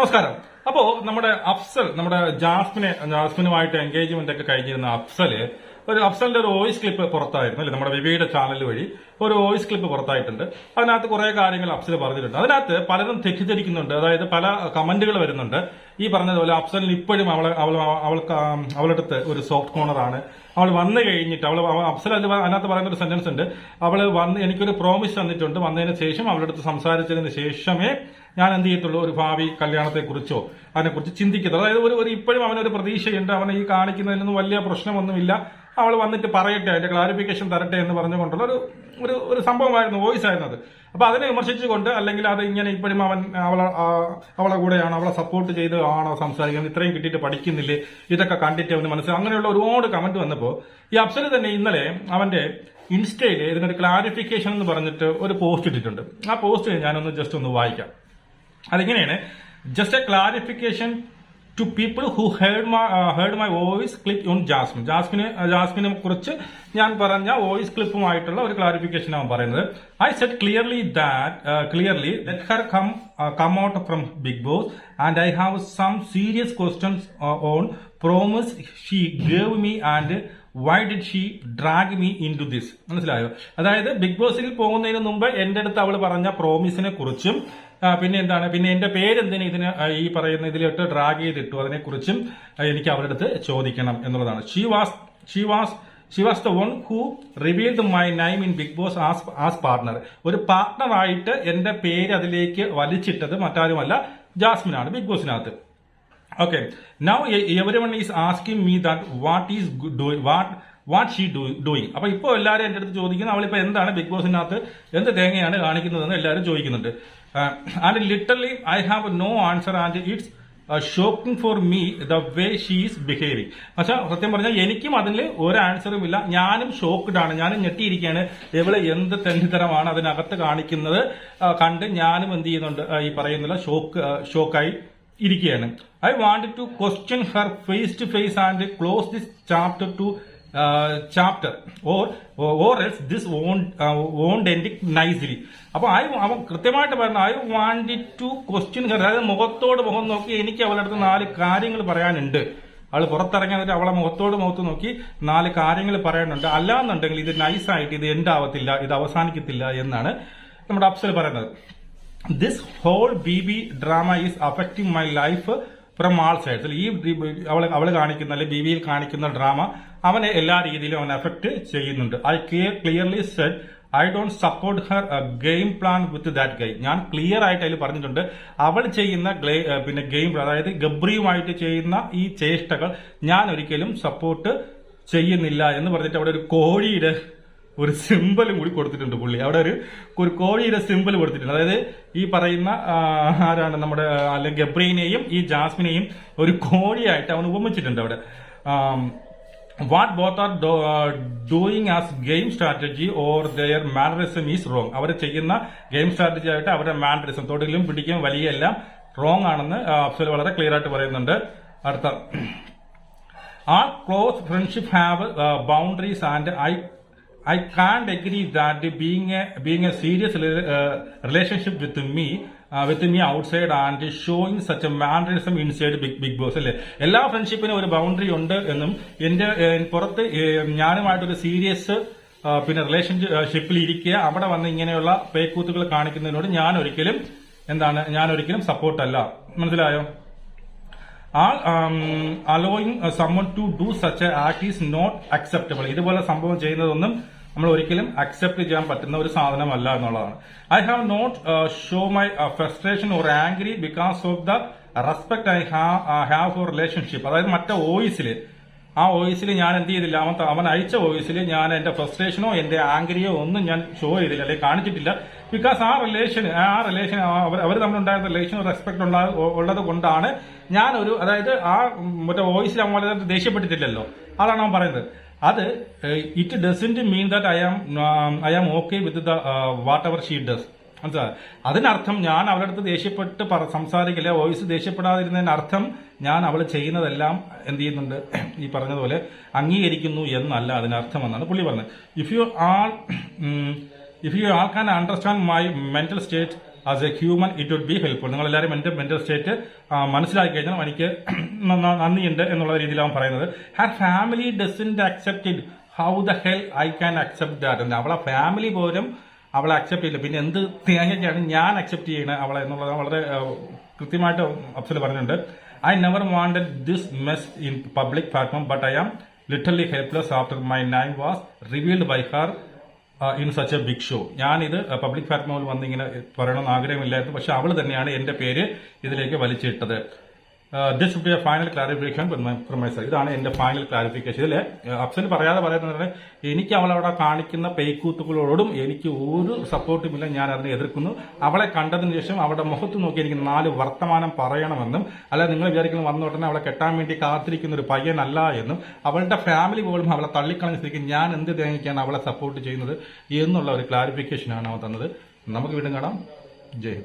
നമസ്കാരം. അപ്പോ നമ്മുടെ അഫ്സൽ നമ്മുടെ ജാസ്മിനെ ജാസ്മിനുമായിട്ട് എൻഗേജ്മെന്റ് ഒക്കെ കഴിഞ്ഞിരുന്ന അഫ്സൽ ഒരു അഫ്സലിന്റെ ഒരു വോയിസ് ക്ലിപ്പ് പുറത്തായിരുന്നു അല്ലെ? നമ്മുടെ വിവിയുടെ ചാനൽ വഴി ഒരു വോയിസ് ക്ലിപ്പ് പുറത്തായിട്ടുണ്ട്. അതിനകത്ത് കുറെ കാര്യങ്ങൾ അഫ്സൽ പറഞ്ഞിട്ടുണ്ട്. അതിനകത്ത് പലരും തെറ്റിദ്ധരിക്കുന്നുണ്ട്. അതായത് പല കമന്റുകൾ വരുന്നുണ്ട്. ഈ പറഞ്ഞതുപോലെ അഫ്സലിന് ഇപ്പോഴും അവളെ അവൾ അവൾക്ക് അവളുടെ അടുത്ത് ഒരു സോഫ്റ്റ് കോർണർ ആണ്. അവൾ വന്നു കഴിഞ്ഞിട്ട് അവൾ അഫ്സൽ അതിൽ അതിനകത്ത് പറയുന്ന ഒരു സെന്റൻസ് ഉണ്ട്. അവൾ വന്ന് എനിക്കൊരു പ്രോമിസ് തന്നിട്ടുണ്ട്. വന്നതിന് ശേഷം അവളുടെ അടുത്ത് സംസാരിച്ചതിന് ശേഷമേ ഞാൻ എന്ത് ചെയ്യത്തുള്ളൂ? ഒരു ഭാവി കല്യാണത്തെക്കുറിച്ചോ അതിനെക്കുറിച്ച് ചിന്തിക്കുന്നത് അതായത് ഒരു ഒരു ഇപ്പോഴും അവനൊരു പ്രതീക്ഷയുണ്ട്. അവനെ ഈ കാണിക്കുന്നതിലൊന്നും വലിയ പ്രശ്നമൊന്നുമില്ല. അവൾ വന്നിട്ട് പറയട്ടെ അതിന്റെ ക്ലാരിഫിക്കേഷൻ തരട്ടെ എന്ന് പറഞ്ഞുകൊണ്ടുള്ള ഒരു ഒരു ഒരു സംഭവമായിരുന്നു വോയിസ് ആയിരുന്നു അത്. അപ്പൊ അതിനെ വിമർശിച്ചുകൊണ്ട് അല്ലെങ്കിൽ അത് ഇങ്ങനെ ഇപ്പോഴും അവൻ അവളെ അവളെ കൂടെയാണ് അവളെ സപ്പോർട്ട് ചെയ്ത് ആണോ സംസാരിക്കുന്നത് ഇത്രയും കിട്ടിയിട്ട് പഠിക്കുന്നില്ലേ ഇതൊക്കെ കണ്ടിട്ട് അവന് മനസ്സിലാക്കും അങ്ങനെയുള്ള ഒരുപാട് കമന്റ് വന്നപ്പോൾ ഈ അപ്സര തന്നെ ഇന്നലെ അവന്റെ ഇൻസ്റ്റയിൽ ഇതിനൊരു ക്ലാരിഫിക്കേഷൻ എന്ന് പറഞ്ഞിട്ട് ഒരു പോസ്റ്റ് ഇട്ടിട്ടുണ്ട്. ആ പോസ്റ്റ് ഞാനൊന്ന് ജസ്റ്റ് ഒന്ന് വായിക്കാം. അതിങ്ങനെയാണ്. Just a clarification to people who heard my heard my voice clip on Jasmine ജാസ്മിന് ജാസ്മിനെ കുറിച്ച് ഞാൻ പറഞ്ഞ വോയിസ് ക്ലിപ്പുമായിട്ടുള്ള ഒരു ക്ലാരിഫിക്കേഷൻ ആണ് പറയുന്നത്. I set clearly that clearly let her come come out from Big Boss and I have some serious questions on promise she gave me and why did she drag me into this മനസ്സിലായോ? അതായത് big ബോസിൽ പോകുന്നതിന് മുമ്പ് എന്റെ അടുത്ത് അവൾ പറഞ്ഞ പ്രോമിസിനെ കുറിച്ചും പിന്നെ എന്താണ്? പിന്നെ എന്റെ പേരെന്തിനു ഇതിന് ഈ പറയുന്ന ഇതിലോട്ട് ഡ്രാഗ് ചെയ്തിട്ടു. അതിനെക്കുറിച്ചും എനിക്ക് അവരുടെ അടുത്ത് ചോദിക്കണം എന്നുള്ളതാണ്. She was she was the one who revealed my name in Bigg Boss as as partner ഒരു പാർട്ണറായിട്ട് എന്റെ പേര് അതിലേക്ക് വലിച്ചിട്ടത് മറ്റാരുമല്ല ജാസ്മിനാണ് big ബോസിനകത്ത് okay now every one is asking me that what is doing what what she doing അപ്പൊ ഇപ്പൊ എല്ലാവരും എന്റെ അടുത്ത് ചോദിക്കുന്നത് അവളിപ്പോ എന്താണ് ബിഗ് ബോസിനകത്ത് എന്ത് തേങ്ങയാണ് കാണിക്കുന്നതെന്ന് എല്ലാവരും ചോദിക്കുന്നുണ്ട്. And literally I have no answer and it's shocking for me the way she's behaving പക്ഷെ സത്യം പറഞ്ഞാൽ എനിക്കും അതിൽ ഒരു ആൻസറും ഇല്ല. ഞാനും ഷോക്ക്ഡ് ആണ്. ഞാനും ഞെട്ടിയിരിക്കുകയാണ്. ഇവൾ എന്ത് തെണ്ടിത്തരമാണ് അതിനകത്ത് കാണിക്കുന്നത്? കണ്ട് ഞാനും എന്ത് ചെയ്യുന്നുണ്ട്? ഈ പറയുന്നില്ല ഷോക്ക് ഷോക്കായി ഇരിക്കുകയാണ്. I want to question her face to face and close this chapter to chapter or or else this won't end nicely അപ്പൊ ഐ അവൻ കൃത്യമായിട്ട് പറഞ്ഞു ഐ വാണ്ട് ടു ക്വസ്റ്റ്യൻ അതായത് മുഖത്തോട് മുഖം നോക്കി എനിക്ക് അവളുടെ അടുത്ത് നാല് കാര്യങ്ങൾ പറയാനുണ്ട്. അവൾ പുറത്തിറങ്ങിയതിട്ട് അവളെ മുഖത്തോട് മുഖത്ത് നോക്കി നാല് കാര്യങ്ങൾ പറയാനുണ്ട്. അല്ലാന്നുണ്ടെങ്കിൽ ഇത് നൈസായിട്ട് ഇത് എൻഡാവത്തില്ല ഇത് അവസാനിക്കത്തില്ല എന്നാണ് നമ്മുടെ അഫ്സൽ പറയുന്നത്. This whole B B drama is affecting my life from all sides ഈ അവൾ അവൾ കാണിക്കുന്ന അല്ലെങ്കിൽ ബി വിയിൽ കാണിക്കുന്ന ഡ്രാമ അവനെ എല്ലാ രീതിയിലും അവനെ എഫക്ട് ചെയ്യുന്നുണ്ട്. I clearly said I don't support her game plan with that game ഞാൻ ക്ലിയർ ആയിട്ട് അതിൽ പറഞ്ഞിട്ടുണ്ട്. അവൾ ചെയ്യുന്ന പിന്നെ ഗെയിം അതായത് ഗബ്രിയുമായിട്ട് ചെയ്യുന്ന ഈ ചേഷ്ടകൾ ഞാൻ ഒരിക്കലും സപ്പോർട്ട് ചെയ്യുന്നില്ല എന്ന് പറഞ്ഞിട്ട് അവിടെ ഒരു കോഴിയുടെ ഒരു സിമ്പലും കൂടി കൊടുത്തിട്ടുണ്ട് പുള്ളി. അവിടെ ഒരു ഒരു കോഴിയുടെ സിമ്പൽ കൊടുത്തിട്ടുണ്ട്. അതായത് ഈ പറയുന്ന ആരാണ് നമ്മുടെ അല്ലെങ്കിൽ ഗബ്രീനെയും ഈ ജാസ്മിനെയും ഒരു കോഴിയായിട്ട് അവൻ ഉപമിച്ചിട്ടുണ്ട് അവിടെ. What both are doing as game strategy or their mannerism is wrong അവർ ചെയ്യുന്ന ഗെയിം സ്ട്രാറ്റജി ആയിട്ട് അവരുടെ മാനറിസം തൊടിലും പിടിക്കും വലിയ എല്ലാം റോങ് ആണെന്ന് അഫ്സൽ വളരെ ക്ലിയർ ആയിട്ട് പറയുന്നുണ്ട്. അടുത്ത. ആ close friendship have boundaries and and I can't agree that being being a serious relationship with me with me outside and showing such a such a big big boss അല്ലേ? എല്ലാ ഫ്രണ്ട്ഷിപ്പിനും ഒരു boundary ഉണ്ട് എന്നും എന്റെ പുറത്ത് ഞാനുമായിട്ടൊരു സീരിയസ് പിന്നെ റിലേഷൻഷിപ്പിൽ ഇരിക്കുക അവിടെ വന്ന് ഇങ്ങനെയുള്ള പേക്കൂത്തുകൾ കാണിക്കുന്നതിനോട് ഞാൻ ഒരിക്കലും എന്താണ് ഞാൻ ഒരിക്കലും സപ്പോർട്ടല്ല മനസ്സിലായോ? Allowing someone to do such a act is not acceptable ഇതുപോലെ സംഭവം ചെയ്യുന്നതൊന്നും നമ്മൾ ഒരിക്കലും അക്സെപ്റ്റ് ചെയ്യാൻ പറ്റുന്ന ഒരു സാധനമല്ല എന്നുള്ളതാണ്. I have not show my frustration or angry because of the respect I have for relationship അതായത് മറ്റേ ഓയിസിൽ ആ ഓയിസിൽ ഞാൻ എന്ത് ചെയ്തില്ല? അവൻ അവൻ അയച്ച വോയിസിൽ ഞാൻ എന്റെ ഫ്രസ്ട്രേഷനോ എന്റെ ആംഗ്രിയോ ഒന്നും ഞാൻ ഷോ ചെയ്തില്ല. അല്ലെങ്കിൽ കാണിച്ചിട്ടില്ല. ബിക്കോസ് ആ റിലേഷൻ ആ റിലേഷൻ അവർ തമ്മിലുണ്ടായിരുന്ന റിലേഷൻ റെസ്പെക്ട് ഉള്ളത് കൊണ്ടാണ് ഞാനൊരു അതായത് ആ മറ്റേ വോയിസിൽ അവൻ ദേഷ്യപ്പെട്ടിട്ടില്ലല്ലോ. അതാണ് അവൻ പറയുന്നത്. അത് it doesn't mean that I am I am okay with the whatever she does മനസ്സിലായി? അതിനർത്ഥം ഞാൻ അവളുടെ അടുത്ത് ദേഷ്യപ്പെട്ട് സംസാരിക്കില്ല. വോയിസ് ദേഷ്യപ്പെടാതിരുന്നതിനർത്ഥം ഞാൻ അവൾ ചെയ്യുന്നതെല്ലാം എന്ത് ചെയ്യുന്നുണ്ട്? ഈ പറഞ്ഞതുപോലെ അംഗീകരിക്കുന്നു എന്നല്ല അതിനർത്ഥം എന്നാണ് പുള്ളി പറഞ്ഞത്. If you all if you all can understand my mental state as a human it would be helpful നിങ്ങൾ എല്ലാവരും എന്റെ മെന്റൽ സ്റ്റേറ്റ് മനസ്സിലാക്കി കഴിഞ്ഞാൽ എനിക്ക് നന്ദിയുണ്ട് എന്നുള്ള രീതിയിലാണ് പറയുന്നത്. Her family doesn't accept it how the hell I can accept that അവളെ ഫാമിലി പോലും അവളെ അക്സെപ്റ്റ് ചെയ്യില്ല. പിന്നെ എന്ത് തേങ്ങയ്ക്കാണ് ഞാൻ അക്സെപ്റ്റ് ചെയ്യണത് അവളെ എന്നുള്ളത് വളരെ കൃത്യമായിട്ട് അഫ്സൽ പറഞ്ഞിട്ടുണ്ട്. I never wanted this mess in public platform but I am literally helpless after my name was revealed by her in such a big show ഞാനിത് പബ്ലിക് പ്ലാറ്റ്ഫോമിൽ വന്ന് ഇങ്ങനെ പറയണമെന്ന് ആഗ്രഹമില്ലായിരുന്നു. പക്ഷെ അവൾ തന്നെയാണ് എന്റെ പേര് ഇതിലേക്ക് വലിച്ചിട്ടത്. This be a final clarification from my side ഇതാണ് എന്റെ ഫൈനൽ ക്ലാരിഫിക്കേഷൻ ഇതിൽ അബ്സെന്റ് പറയാതെ പറയുന്നത് എനിക്ക് അവളവിടെ കാണിക്കുന്ന പേക്കൂത്തുകളോടും എനിക്ക് ഒരു സപ്പോർട്ടും ഇല്ല ഞാൻ അതിനെ എതിർക്കുന്നു. അവളെ കണ്ടതിന് ശേഷം അവളുടെ മുഖത്ത് നോക്കി എനിക്ക് നാല് വർത്തമാനം പറയണമെന്നും അല്ല നിങ്ങൾ വിചാരിക്കുന്ന വന്ന ഉടനെ അവളെ കെട്ടാൻ വേണ്ടി കാത്തിരിക്കുന്ന ഒരു പയ്യനല്ല എന്നും അവളുടെ ഫാമിലി പോലും അവളെ തള്ളിക്കളഞ്ഞ സ്ഥിതിക്ക് ഞാൻ എന്ത് തേങ്ങിക്കാണ് അവളെ സപ്പോർട്ട് ചെയ്യുന്നത് എന്നുള്ള ഒരു ക്ലാരിഫിക്കേഷനാണ് അവൻ തന്നത്. നമുക്ക് വീണ്ടും കാണാം. ജയ്